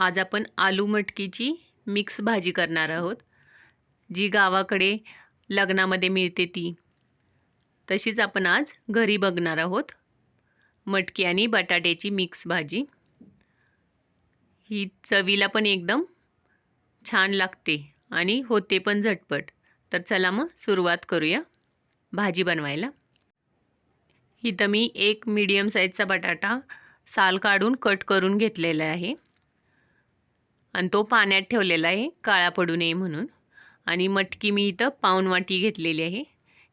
आज आपण आलू मटकीची मिक्स भाजी करणार आहोत. जी गावाकडे लग्नामध्ये मिळते ती. तशीच आपण आज घरी बघणार आहोत. मटकी आणि बटाट्याची मिक्स भाजी. ही चवीला पण एकदम छान लागते आणि होते पण झटपट. तर चला मग सुरुवात करूया भाजी बनवायला. इथं मी एक मीडियम साईजचा बटाटा साल काढून कट करून घेतलेला आहे. आणि तो पाण्यात ठेवलेला आहे काळा पडू नये म्हणून. आणि मटकी मी इथं पाऊन वाटी घेतलेली आहे.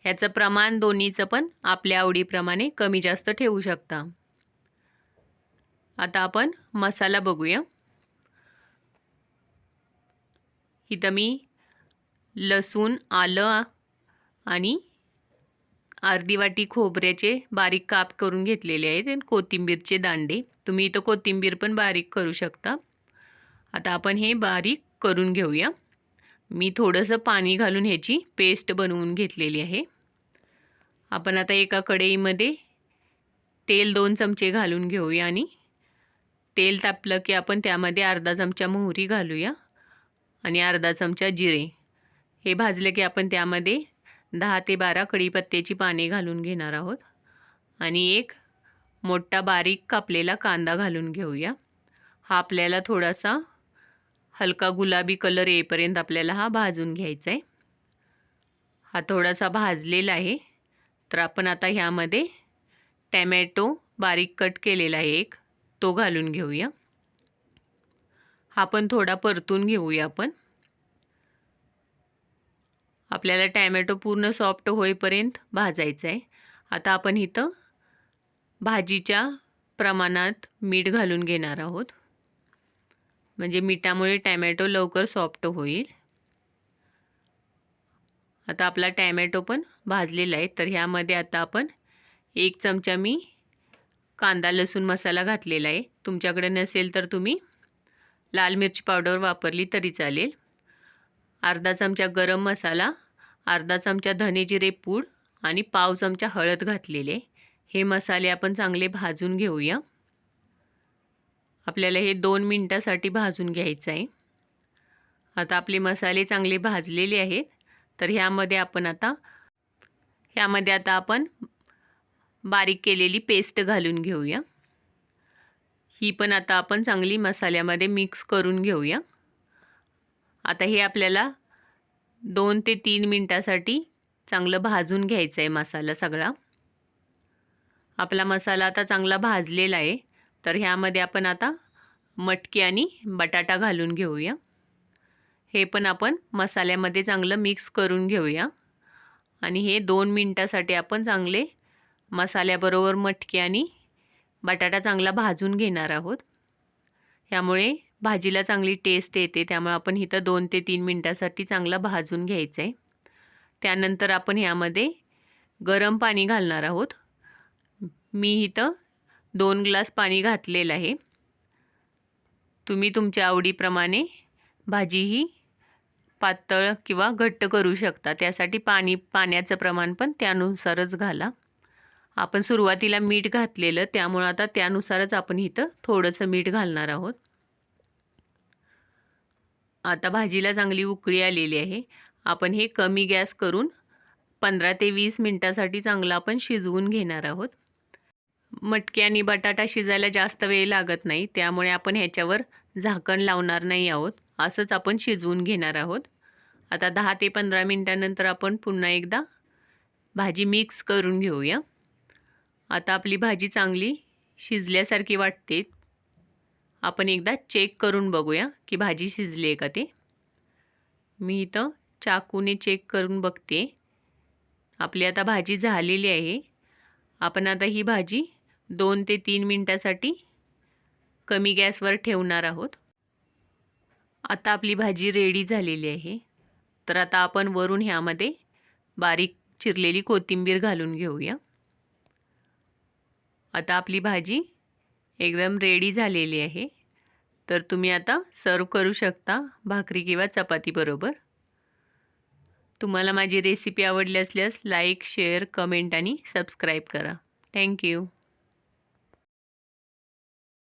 ह्याचं प्रमाण दोन्हीचं पण आपल्या आवडीप्रमाणे कमी जास्त ठेवू शकता. आता आपण मसाला बघूया. इथं मी लसूण आलं आणि अर्धी वाटी खोबऱ्याचे बारीक काप करून घेतलेले आहेत. कोथिंबीरचे दांडे. तुम्ही इथं कोथिंबीर पण बारीक करू शकता. आता आपण हे बारीक करून घेऊया. मी थोडंसं पाणी घालून ह्याची पेस्ट बनवून घेतलेली आहे. आपण आता एका कढईमध्ये तेल दोन चमचे घालून घेऊया आणि तेल तापलं की आपण त्यामध्ये अर्धा चमचा मोहरी घालूया आणि अर्धा चमचा जिरे. हे भाजलं की आपण त्यामध्ये दहा ते बारा कढीपत्त्याची पाने घालून घेणार आहोत. आणि एक मोठा बारीक कापलेला कांदा घालून घेऊया. हा आपल्याला थोडासा हलका गुलाबी कलर येईपर्यंत आपल्याला हा भाजून घ्यायचा आहे हा थोडासा भाजलेला आहे तर आपण आता ह्यामध्ये टॅमॅटो बारीक कट केलेला आहे एक तो घालून घेऊया. हा पण थोडा परतून घेऊया आपण. आपल्याला टॅमॅटो पूर्ण सॉफ्ट होईपर्यंत भाजायचं आहे आता आपण इथं भाजीच्या प्रमाणात मीठ घालून घेणार आहोत. म्हणजे मिठामुळे टॅमॅटो लवकर सॉफ्ट होईल. आता आपला टॅमॅटो पण भाजलेला आहे. तर ह्यामध्ये आता आपण एक चमचा मी कांदा लसूण मसाला घातलेला आहे. तुमच्याकडे नसेल तर तुम्ही लाल मिरची पावडर वापरली तरी चालेल. अर्धा चमचा गरम मसाला अर्धा चमचा धने जिरे पूड आणि पाव चमचा हळद घातलेले. हे मसाले आपण चांगले भाजून घेऊया. आपल्याला हे दोन मिनटासाठी भाजून घ्यायचं आहे. आता आपले मसाले चांगले भाजलेले आहेत. तर ह्यामध्ये आपण आता ह्यामध्ये आता आपण बारीक केलेली पेस्ट घालून घेऊया. ही पण आता आपण चांगली मसाल्यामध्ये मिक्स करून घेऊया. आता हे आपल्याला दोन ते तीन मिनटासाठी चांगलं भाजून घ्यायचं आहे मसाला सगळा. आपला मसाला आता चांगला भाजलेला आहे. तर ह्यामध्ये आपण आता मटकी आणि बटाटा घालून घेऊया. हे पण आपण मसाल्यामध्ये चांगलं मिक्स करून घेऊया. आणि हे दोन मिनटासाठी आपण चांगले मसाल्याबरोबर मटकी आणि बटाटा चांगला भाजून घेणार आहोत. त्यामुळे भाजीला चांगली टेस्ट येते त्यामुळे आपण इथं दोन ते तीन मिनटासाठी चांगला भाजून घ्यायचं आहे त्यानंतर आपण ह्यामध्ये गरम पाणी घालणार आहोत. मी इथं दोन ग्लास पाणी घातलेलं आहे. तुम्ही तुमच्या आवडीप्रमाणे भाजी ही पातळ किंवा घट्ट करू शकता. त्यासाठी पाणी पाण्याचं प्रमाण पण त्यानुसारच घाला. आपण सुरुवातीला मीठ घातलेलं त्यामुळं आता त्यानुसारच आपण इथं थोडंसं मीठ घालणार आहोत. आता भाजीला चांगली उकळी आलेली आहे. आपण हे कमी गॅस करून पंधरा ते वीस मिनटासाठी चांगलं आपण शिजवून घेणार आहोत. मटकी आणि बटाटा शिजायला जास्त वेळ लागत नाही. त्यामुळे आपण ह्याच्यावर झाकण लावणार नाही आहोत. असंच आपण शिजवून घेणार आहोत. आता दहा ते पंधरा मिनटानंतर आपण पुन्हा एकदा भाजी मिक्स करून घेऊया. आता आपली भाजी चांगली शिजल्यासारखी वाटते. आपण एकदा चेक करून बघूया की भाजी शिजली आहे का ते. मी इथं चाकूने चेक करून बघते. आपली आता भाजी झालेली आहे. आपण आता ही भाजी दोन ते तीन मिनटासाठी कमी गॅसवर ठेवणार आहोत. आता आपली भाजी रेडी झालेली आहे. तर आता आपण वरून ह्यामध्ये बारीक चिरलेली कोथिंबीर घालून घेऊया. आता आपली भाजी एकदम रेडी झालेली आहे. तर तुम्ही आता सर्व करू शकता भाकरी किंवा चपातीबरोबर तुम्हाला माझी रेसिपी आवडली असल्यास लाईक शेअर कमेंट आणि सबस्क्राईब करा. Thank you